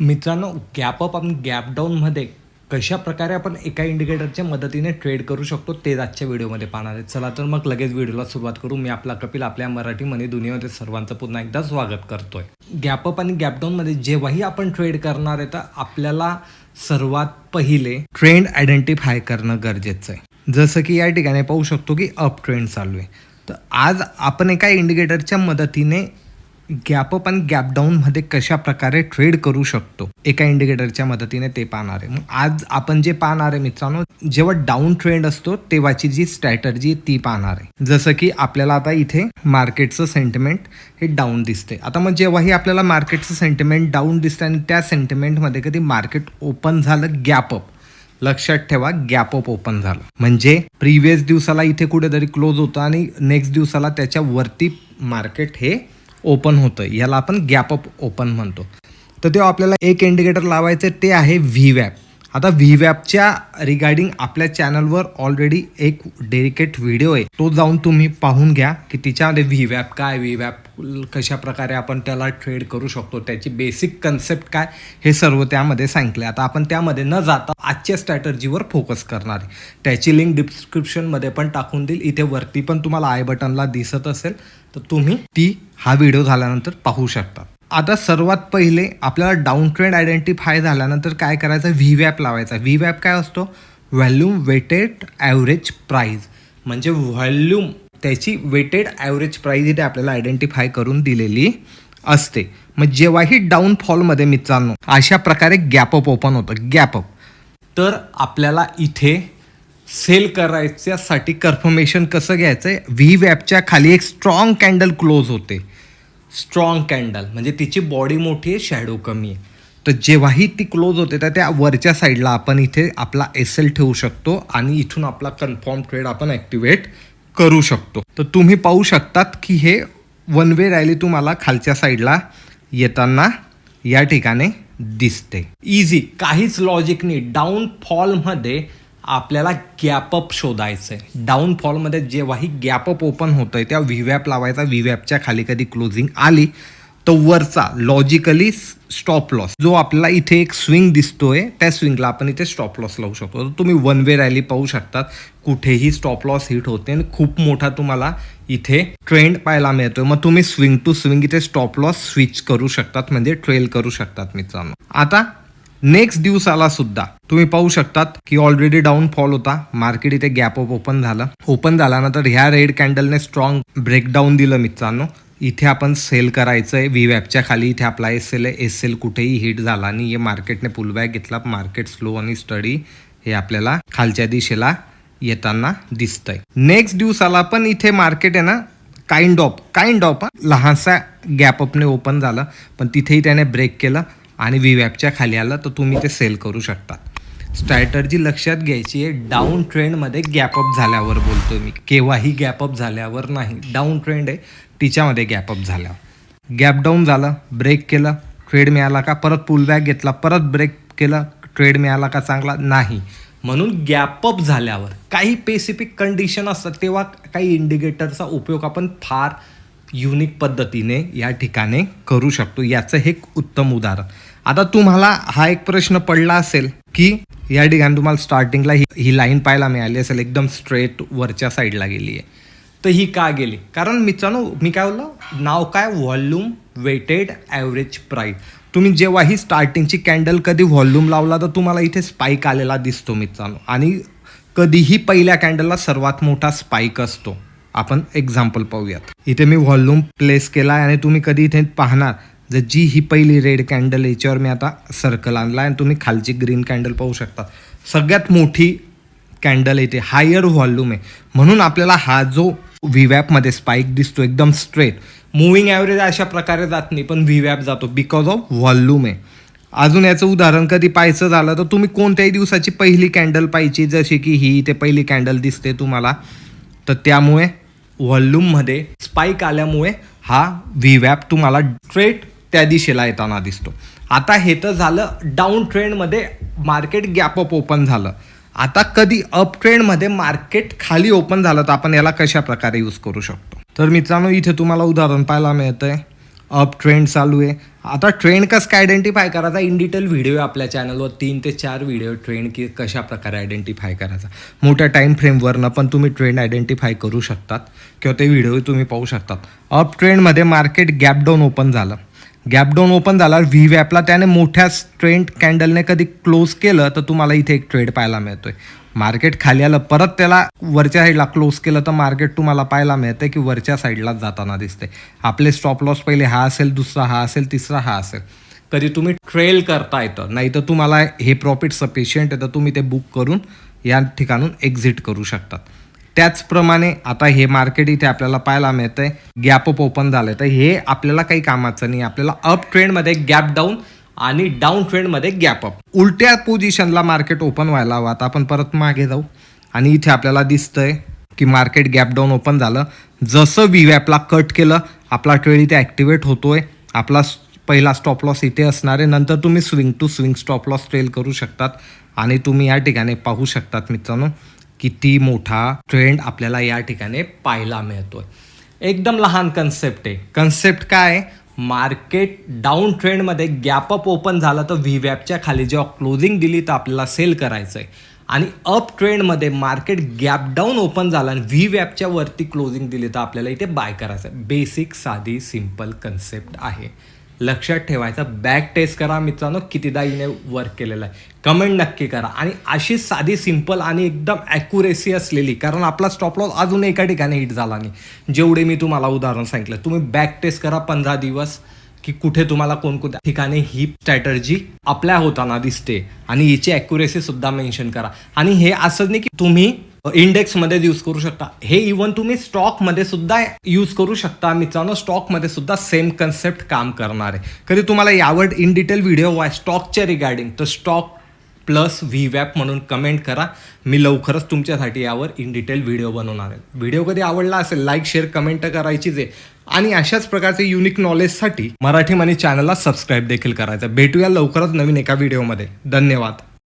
मित्रांनो gap up आणि gap डाऊनमध्ये कशा प्रकारे आपण एका इंडिकेटरच्या मदतीने ट्रेड करू शकतो ते आजच्या व्हिडिओमध्ये पाहणार आहे. चला तर मग लगेच व्हिडिओला सुरुवात करू. मी आपला कपिल आपल्या मराठी मनी दुनियामध्ये सर्वांचं पुन्हा एकदा स्वागत करतोय. गॅप अप आणि गॅपडाऊनमध्ये जेव्हाही आपण ट्रेड करणार आहे तर आपल्याला सर्वात पहिले ट्रेंड आयडेंटिफाय करणं गरजेचं आहे. जसं की या ठिकाणी पाहू शकतो की अप ट्रेंड चालू आहे. तर आज आपण एका इंडिकेटरच्या मदतीने गॅप अप आणि गॅप डाऊनमध्ये कशा प्रकारे ट्रेड करू शकतो? एका इंडिकेटरच्या मदतीने ते पाहणार आहे. मग आज आपण जे पाहणार आहे मित्रांनो जेव्हा डाऊन ट्रेंड असतो तेव्हाची जी स्ट्रॅटर्जी ती पाहणार आहे. जसं की आपल्याला आता इथे मार्केटचं सेंटिमेंट हे डाऊन दिसते आता मग जेव्हाही आपल्याला मार्केटचं सेंटिमेंट डाऊन दिसतं आणि त्या सेंटिमेंटमध्ये कधी मार्केट ओपन झालं गॅप अप. लक्षात ठेवा गॅप अप ओपन झालं. म्हणजे प्रिव्हियस दिवसाला इथे कुठेतरी क्लोज होतं आणि नेक्स्ट दिवसाला त्याच्या वरती मार्केट हे ओपन होतं. याला आपण गॅप अप ओपन म्हणतो. तर तेव्हा आपल्याला एक इंडिकेटर लावायचं ते आहे व्ही वॅप आता व्ही वॅपच्या रिगार्डिंग आपल्या चॅनलवर ऑलरेडी एक डेडिकेट व्हिडिओ आहे. तो जाऊन तुम्ही पाहून घ्या की तिच्यामध्ये व्ही वॅप काय व्ही वॅप कशा प्रकारे आपण त्याला ट्रेड करू शकतो त्याची बेसिक कन्सेप्ट काय हे सर्व त्यामध्ये सांगितले आता आपण त्यामध्ये न जाता आजच्या स्ट्रॅटर्जीवर फोकस करणार आहे. त्याची लिंक डिस्क्रिप्शनमध्ये पण टाकून देईल. इथे वरती पण तुम्हाला आय बटनला दिसत असेल तर तुम्ही ती हा व्हिडिओ झाल्यानंतर पाहू शकता. आता सर्वात पहिले आपल्याला डाऊन ट्रेंड आयडेंटिफाय झाल्यानंतर काय करायचं? व्ही वॅप लावायचा. व्ही वॅप काय असतो? व्हॅल्यूम वेटेड ॲव्हरेज प्राईज म्हणजे व्हॉल्यूम त्याची वेटेड ॲव्हरेज प्राईज इथे आपल्याला आयडेंटिफाय करून दिलेली असते. मग जेव्हाही डाऊनफॉलमध्ये मित्रांनो अशा प्रकारे गॅपअप ओपन होतं. गॅपअप तर आपल्याला इथे सेल करायच्यासाठी कन्फर्मेशन कसं घ्यायचं आहे व्ही वॅपच्या खाली एक स्ट्रॉंग कॅन्डल क्लोज होते. स्ट्रॉंग कॅन्डल म्हणजे तिची बॉडी मोठी आहे शॅडो कमी आहे. तर जेव्हाही ती क्लोज होते तर त्या वरच्या साईडला आपण इथे आपला एस एल ठेवू शकतो आणि इथून आपला कन्फर्म ट्रेड आपण ॲक्टिवेट करू शकतो. तर तुम्ही पाहू शकतात की हे वन वे रॅली तुम्हाला खालच्या साईडला येताना या ठिकाणी दिसते. इझी काहीच लॉजिक नाही. डाऊन फॉलमध्ये आपल्याला गॅपअप शोधायचं आहे डाऊन फॉलमध्ये जेव्हाही गॅपअप ओपन होतंय त्या व्हीवॅप लावायचा. व्हीवॅपच्या खाली कधी क्लोजिंग आली तो वरचा लॉजिकली स्टॉप लॉस जो आपल्याला इथे एक स्विंग दिसतोय त्या स्विंगला आपण इथे स्टॉप लॉस लावू शकतो. तर तुम्ही वन वे रॅली पाहू शकतात. कुठेही स्टॉप लॉस हिट होते आणि खूप मोठा तुम्हाला इथे ट्रेंड पाहायला मिळतोय. मग तुम्ही स्विंग टू स्विंग इथे स्टॉप लॉस स्विच करू शकतात. म्हणजे ट्रेल करू शकतात मित्रांनो. आता नेक्स्ट दिवसाला सुद्धा तुम्ही पाहू शकतात की ऑलरेडी डाऊन फॉल होता. मार्केट इथे गॅप अप ओपन झालं. ओपन झाल्यानंतर ह्या रेड कॅन्डलने स्ट्रॉंग ब्रेकडाऊन दिलं मित्रांनो. इथे आपण सेल करायचं आहे व्ही वॅपच्या खाली इथे आपला एस एल आहे. एस एल कुठेही हिट झाला आणि हे मार्केटने पुलबॅक घेतला. मार्केट स्लो आणि स्टडी हे आपल्याला खालच्या दिशेला येताना दिसतंय. नेक्स्ट दिवसाला पण इथे मार्केट आहे ना काइंड ऑफ काइंड ऑफ लहानसा गॅप अपने ओपन झालं. पण तिथेही त्याने ब्रेक केलं आणि व्ही वॅपच्या खाली आलं तर तुम्ही ते सेल करू शकता. स्ट्रॅटर्जी लक्षात घ्यायची आहे डाऊन ट्रेंडमध्ये गॅपअप झाल्यावर बोलतो मी. केव्हाही गॅपअप झाल्यावर नाही. डाऊन ट्रेंड आहे तिच्यामध्ये गॅपअप झाल्यावर. गॅप डाऊन झालं ब्रेक केलं ट्रेड मिळाला का? परत पुल बॅक घेतला परत ब्रेक केलं ट्रेड मिळाला का चांगला? नाही. म्हणून गॅपअप झाल्यावर काही स्पेसिफिक कंडिशन असतात तेव्हा काही इंडिकेटरचा उपयोग आपण फार युनिक पद्धतीने या ठिकाणी करू शकतो. याचं हे एक उत्तम उदाहरण. आता तुम्हाला हा एक प्रश्न पडला असेल की या ठिकाणी तुम्हाला स्टार्टिंगला ही ही लाईन पाहायला मिळाली असेल एकदम स्ट्रेट वरच्या साईडला गेली आहे. तर ही का गेली? कारण मित्रांनो मी काय बोललो? नाव काय? व्हॉल्यूम वेटेड ॲव्हरेज प्राईस तुम्ही जेव्हाही स्टार्टिंगची कॅन्डल कधी व्हॉल्यूम लावला तर तुम्हाला इथे स्पाईक आलेला दिसतो मित्रांनो. आणि कधीही पहिल्या कॅन्डलला सर्वात मोठा स्पाईक असतो. आपण एक्झाम्पल पाहूयात. इथे मी व्हॉल्यूम प्लेस केला आहे आणि तुम्ही कधी इथे पाहणार जर जी ही पहिली रेड कॅन्डल याच्यावर मी आता सर्कल आणला आणि तुम्ही खालची ग्रीन कॅन्डल पाहू शकता. सगळ्यात मोठी कॅन्डल येते हायर व्हॉल्यूम आहे. म्हणून आपल्याला हा जो व्हीवॅपमध्ये स्पाईक दिसतो एकदम स्ट्रेट मुव्हिंग ॲव्हरेज अशा प्रकारे जात नाही पण व्हीवॅप जातो बिकॉज ऑफ व्हॉल्यूम आहे. अजून याचं उदाहरण कधी पाहायचं झालं तर तुम्ही कोणत्याही दिवसाची पहिली कॅन्डल पाहिजे जशी की ही इथे पहिली कॅन्डल दिसते तुम्हाला. तर त्यामुळे व्हॉल्यूममध्ये स्पाईक आल्यामुळे हा व्ही वॅप तुम्हाला स्ट्रेट त्या दिशेला येताना दिसतो. आता हे तर झालं डाऊन ट्रेंडमध्ये मार्केट गॅप अप ओपन झालं. आता कधी अप ट्रेंडमध्ये मार्केट खाली ओपन झालं तर आपण याला कशा प्रकारे यूज करू शकतो? तर मित्रांनो इथे तुम्हाला उदाहरण पाहायला मिळतंय. अप ट्रेंड चालू आहे. आता ट्रेंड कसं काय आयडेंटिफाय करायचा? इन डिटेल व्हिडिओ आहे आपल्या चॅनलवर तीन ते चार व्हिडिओ ट्रेंड की कशा प्रकारे आयडेंटिफाय करायचा. मोठ्या टाईम फ्रेमवरनं पण तुम्ही ट्रेंड आयडेंटिफाय करू शकतात. किंवा ते व्हिडिओ तुम्ही पाहू शकतात. अप ट्रेंडमध्ये मार्केट गॅप डाऊन ओपन झालं. गॅप डाऊन ओपन झाला व्ही वॅपला त्याने मोठ्या ट्रेंड कॅन्डलने कधी क्लोज केलं तर तुम्हाला इथे एक ट्रेड पाहायला मिळतोय. मार्केट खाली आलं परत त्याला वरच्या साईडला क्लोज केलं तर मार्केट तुम्हाला पाहायला मिळतंय की वरच्या साईडलाच जाताना दिसते आपले स्टॉप लॉस पहिले हा असेल दुसरा हा असेल तिसरा हा असेल. कधी तुम्ही ट्रेल करता येतं नाही तर तुम्हाला हे प्रॉफिट सफिशियंट आहे तर तुम्ही ते बुक करून या ठिकाणून एक्झिट करू शकतात. त्याचप्रमाणे आता हे मार्केट इथे आपल्याला पाहायला मिळतंय गॅप अप ओपन झालंय. तर हे आपल्याला काही कामाचं नाही आपल्याला अप ट्रेंडमध्ये गॅप डाऊन आणि डाऊन ट्रेंडमध्ये गॅप अप उलट्या पोझिशनला मार्केट ओपन व्हायला हवं. आता आपण परत मागे जाऊ. आणि इथे आपल्याला दिसतंय की मार्केट गॅप डाऊन ओपन झालं. जसं व्ही वॅपला कट केलं आपला ट्रेड इथे ॲक्टिवेट होतोय. आपला पहिला स्टॉप लॉस इथे असणार आहे. नंतर तुम्ही swing to swing stop loss trail करू शकतात. आणि तुम्ही या ठिकाणी पाहू शकतात मित्रांनो किती मोठा ट्रेंड आपल्याला या ठिकाणी पाहायला मिळतोय. एकदम लहान कन्सेप्ट आहे. कन्सेप्ट काय? आहे? मार्केट डाऊन ट्रेंडमध्ये गॅप अप ओपन झालं तर व्ही वॅपच्या खाली जेव्हा क्लोजिंग दिली तर आपल्याला सेल करायचं आहे आणि अप ट्रेंडमध्ये मार्केट गॅप डाऊन ओपन झाला आणि व्ही वॅपच्या वरती क्लोजिंग दिली तर आपल्याला इथे बाय करायचं आहे बेसिक साधी सिंपल कन्सेप्ट आहे. लक्षात ठेवायचं. बॅक टेस्ट करा मित्रांनो. कितीदा हिने वर्क केलेलं आहे. कमेंट नक्की करा. आणि अशी साधी सिंपल आणि एकदम ॲक्युरेसी असलेली कारण आपला स्टॉप लॉस अजून एका ठिकाणी हिट झाला नाही. जेवढे मी तुम्हाला उदाहरण सांगितलं तुम्ही बॅक टेस्ट करा पंधरा दिवस की कुठे तुम्हाला कोणकोणत्या ठिकाणी ही स्ट्रॅटर्जी अप्लाय होताना दिसते. आणि हिची ॲक्युरेसी सुद्धा मेन्शन करा. आणि हे असं नाही की तुम्ही इंडेक्समध्ये यूज करू शकता. हे इवन तुम्ही स्टॉकमध्ये सुद्धा यूज करू शकता. मित्रांनो स्टॉकमध्ये सुद्धा सेम कन्सेप्ट काम करणार आहे. कधी तुम्हाला यावर इन डिटेल व्हिडिओ आहे स्टॉकच्या रिगार्डिंग तर स्टॉक प्लस व्ही वॅप म्हणून कमेंट करा. मी लवकरच तुमच्यासाठी यावर इन डिटेल व्हिडिओ बनवणार आहे. व्हिडिओ कधी आवडला असेल लाईक शेअर कमेंट करायचीच आहे. आणि अशाच प्रकारचे युनिक नॉलेजसाठी मराठी मनी चॅनलला सबस्क्राईब देखील करायचं भेटूया लवकरच नवीन एका व्हिडिओमध्ये धन्यवाद.